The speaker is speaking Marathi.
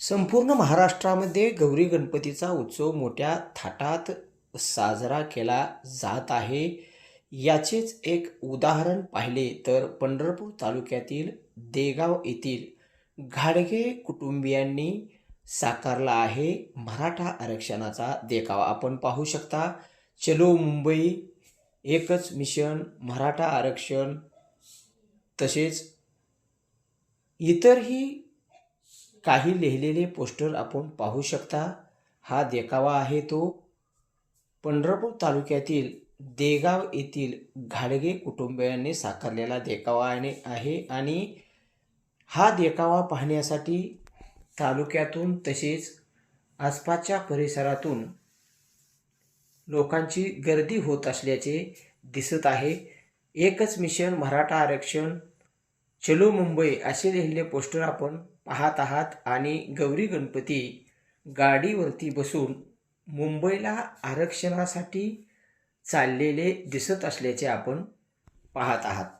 संपूर्ण महाराष्ट्रामध्ये गौरी गणपतीचा उत्सव मोठ्या थाटात साजरा केला जात आहे. याचेच एक उदाहरण पाहिले तर पंढरपूर तालुक्यातील देगाव येथील घाडगे कुटुंबियांनी साकारला आहे. मराठा आरक्षणाचा देखावा आपण पाहू शकता. चलो मुंबई एकच मिशन मराठा आरक्षण तसेच इतरही काही लिहिलेले पोस्टर आपण पाहू शकता. हा देखावा आहे तो. पंढरपूर तालुक्यातील देगाव येथील घाडगे कुटुंबियांनी साकारलेला देखावा आणि आहे आणि हा देखावा पाहण्यासाठी तालुक्यातून तसेच आसपासच्या परिसरातून लोकांची गर्दी होत असल्याचे दिसत आहे. एकच मिशन मराठा आरक्षण चलो मुंबई असे लिहिलेले पोस्टर आपण पाहत आहात आणि गौरी गणपती गाडीवरती बसून मुंबईला आरक्षणासाठी चाललेले दिसत असल्याचे आपण पाहत आहात.